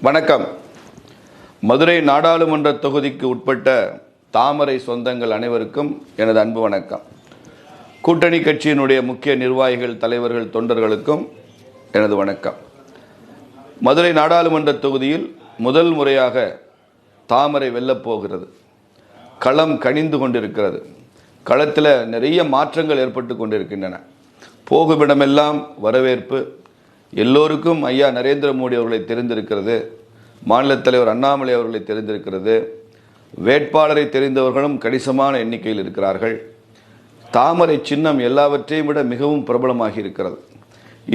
வணக்கம். மதுரை நாடாளுமன்ற தொகுதிக்கு உட்பட்ட தாமரை சொந்தங்கள் அனைவருக்கும் எனது அன்பு வணக்கம். கூட்டணி கட்சியினுடைய முக்கிய நிர்வாகிகள் தலைவர்கள் தொண்டர்களுக்கும் எனது வணக்கம். மதுரை நாடாளுமன்ற தொகுதியில் முதல் முறையாக தாமரை வெல்லப்போகிறது களம் கனிந்து கொண்டிருக்கிறது. களத்தில் நிறைய மாற்றங்கள் ஏற்பட்டு கொண்டிருக்கின்றன. போகுமிடமெல்லாம் வரவேற்பு எல்லோருக்கும் ஐயா நரேந்திர மோடி அவர்களை தெரிந்திருக்கிறது மாநில தலைவர் அண்ணாமலை அவர்களை தெரிந்திருக்கிறது வேட்பாளரை தெரிந்தவர்களும் கணிசமான எண்ணிக்கையில் இருக்கிறார்கள். தாமரை சின்னம் எல்லாவற்றையும் விட மிகவும் பிரபலமாகி இருக்கிறது.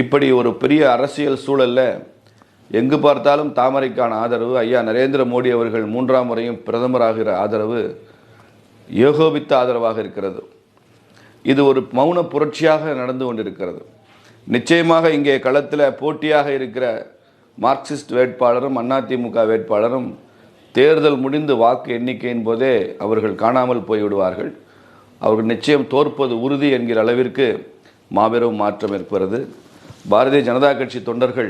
இப்படி ஒரு பெரிய அரசியல் சூழல்ல எங்கு பார்த்தாலும் தாமரைக்கான ஆதரவு ஐயா நரேந்திர மோடி அவர்கள் மூன்றாம் முறையும் பிரதமராகிற ஆதரவு ஏகோபித்த ஆதரவாக இருக்கிறது. இது ஒரு மௌன புரட்சியாக நடந்து கொண்டிருக்கிறது. நிச்சயமாக இங்கே களத்தில் போட்டியாக இருக்கிற மார்க்சிஸ்ட் வேட்பாளரும் அதிமுக வேட்பாளரும் தேர்தல் முடிந்து வாக்கு எண்ணிக்கையின் போதே அவர்கள் காணாமல் போய்விடுவார்கள். அவர்கள் நிச்சயம் தோற்பது உறுதி என்கிற அளவிற்கு மாபெரும் மாற்றம் இருக்கிறது பாரதிய ஜனதா கட்சி தொண்டர்கள்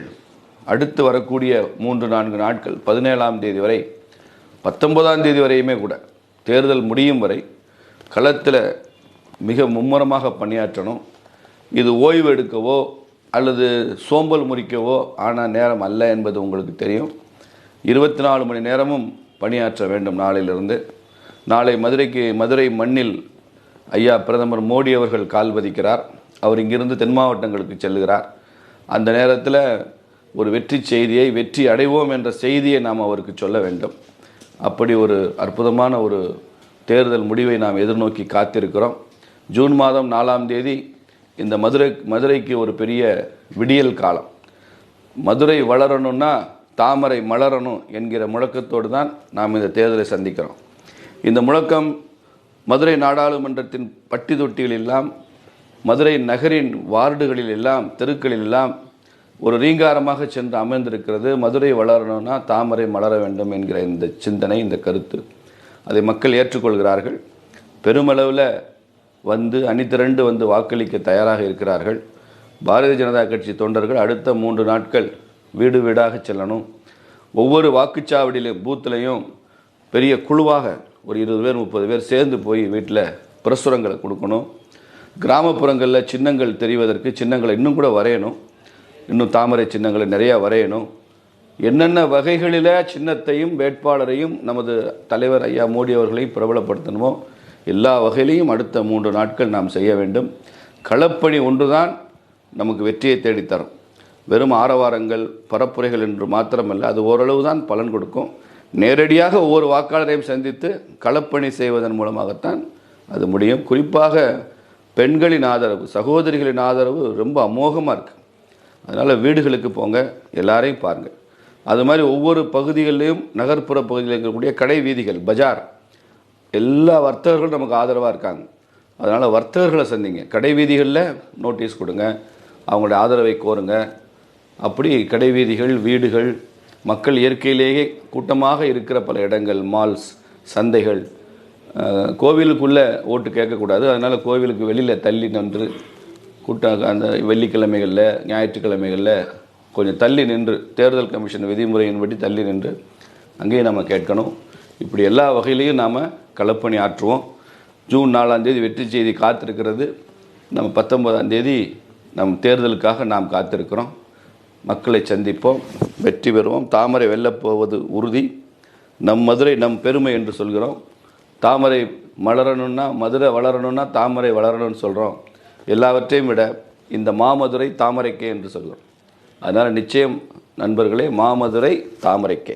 அடுத்து வரக்கூடிய மூன்று நான்கு நாட்கள் பதினேழாம் தேதி வரை பத்தொன்பதாம் தேதி வரையுமே கூட தேர்தல் முடியும் வரை களத்தில் மிக மும்முரமாக பணியாற்றணும். இது ஓய்வு எடுக்கவோ அல்லது சோம்பல் முறிக்கவோ ஆன நேரம் அல்ல என்பது உங்களுக்கு தெரியும். இருபத்தி நாலு மணி நேரமும் பணியாற்ற வேண்டும் நாளிலிருந்து. நாளை மதுரைக்கு மதுரை மண்ணில் ஐயா பிரதமர் மோடி அவர்கள் கால் பதிக்கிறார். அவர் இங்கிருந்து தென் மாவட்டங்களுக்கு செல்லுகிறார் அந்த நேரத்தில் ஒரு வெற்றி செய்தியை வெற்றி அடைவோம் என்ற செய்தியை நாம் அவருக்கு சொல்ல வேண்டும். அப்படி ஒரு அற்புதமான ஒரு தேர்தல் முடிவை நாம் எதிர்நோக்கி காத்திருக்கிறோம். ஜூன் மாதம் நாலாம் தேதி இந்த மதுரை மதுரைக்கு ஒரு பெரிய விடியல் காலம். மதுரை வளரணும்னா தாமரை மலரணும் என்கிற முழக்கத்தோடு தான் நாம் இந்த தேர்தலை சந்திக்கிறோம். இந்த முழக்கம் மதுரை நாடாளுமன்றத்தின் பட்டி தொட்டியில் எல்லாம் மதுரை நகரின் வார்டுகளில் எல்லாம் தெருக்களில் எல்லாம் ஒரு ரீங்காரமாக சென்று அமர்ந்திருக்கிறது மதுரை வளரணும்னா தாமரை மலர வேண்டும் என்கிற இந்த சிந்தனை இந்த கருத்து அதை மக்கள் ஏற்றுக்கொள்கிறார்கள். பெருமளவில் வந்து அணிதிரண்டு வந்து வாக்களிக்க தயாராக இருக்கிறார்கள். பாரதிய ஜனதா கட்சி தொண்டர்கள் அடுத்த மூன்று நாட்கள் வீடு வீடாக செல்லணும். ஒவ்வொரு வாக்குச்சாவடியிலையும் பூத்துலையும் பெரிய குழுவாக ஒரு இருபது பேர் முப்பது பேர் சேர்ந்து போய் வீட்டில் பிரசுரங்களை கொடுக்கணும். கிராமப்புறங்களில் சின்னங்கள் தெரிவதற்கு சின்னங்களை இன்னும் கூட வரையணும். இன்னும் தாமரை சின்னங்களை நிறையா வரையணும். என்னென்ன வகைகளில் சின்னத்தையும் வேட்பாளரையும் நமது தலைவர் ஐயா மோடி அவர்களையும் பிரபலப்படுத்தணுமோ எல்லா வகையிலையும் அடுத்த மூன்று நாட்கள் நாம் செய்ய வேண்டும். களப்பணி ஒன்றுதான் நமக்கு வெற்றியை தேடித்தரும். வெறும் ஆரவாரங்கள் பரப்புரைகள் என்று மாத்திரமல்ல அது ஓரளவு தான் பலன் கொடுக்கும். நேரடியாக ஒவ்வொரு வாக்காளரையும் சந்தித்து களப்பணி செய்வதன் மூலமாகத்தான் அது முடியும். குறிப்பாக பெண்களின் ஆதரவு சகோதரிகளின் ஆதரவு ரொம்ப அமோகமாக இருக்குது அதனால் வீடுகளுக்கு போங்க எல்லாரையும் பாருங்கள் அது மாதிரி ஒவ்வொரு பகுதிகளிலையும் நகர்ப்புற பகுதியில் இருக்கக்கூடிய கடை வீதிகள் பஜார் எல்லா வர்த்தகர்களும் நமக்கு ஆதரவாக இருக்காங்க. அதனால் வர்த்தகர்களை சந்திங்க. கடை வீதிகளில் நோட்டீஸ் கொடுங்க. அவங்களுடைய ஆதரவை கோருங்க. அப்படி கடை வீதிகள் வீடுகள் மக்கள் இயற்கையிலேயே கூட்டமாக இருக்கிற பல இடங்கள் மால்ஸ் சந்தைகள் கோவிலுக்குள்ளே ஓட்டு கேட்கக்கூடாது. அதனால் கோவிலுக்கு வெளியில் தள்ளி நின்று கூட்டம் அந்த வெள்ளிக்கிழமைகளில் ஞாயிற்றுக்கிழமைகளில் கொஞ்சம் தள்ளி நின்று தேர்தல் கமிஷன் விதிமுறையின்படி தள்ளி நின்று அங்கேயும் நம்ம கேட்கணும். இப்படி எல்லா வகையிலையும் நாம் களப்பணி ஆற்றுவோம். ஜூன் நாலாம் தேதி வெற்றி செய்தி காத்திருக்கிறது. நம்ம பத்தொன்பதாம் தேதி நம் தேர்தலுக்காக நாம் காத்திருக்கிறோம். மக்களை சந்திப்போம் வெற்றி பெறுவோம். தாமரை வெல்லப்போவது உறுதி. நம் மதுரை நம் பெருமை என்று சொல்கிறோம். தாமரை மலரணும்னா மதுரை வளரணும்னா தாமரை வளரணும்னு சொல்கிறோம் எல்லாவற்றையும் விட இந்த மாமதுரை தாமரைக்கே என்று சொல்கிறோம் அதனால் நிச்சயம் நண்பர்களே மாமதுரை தாமரைக்கே.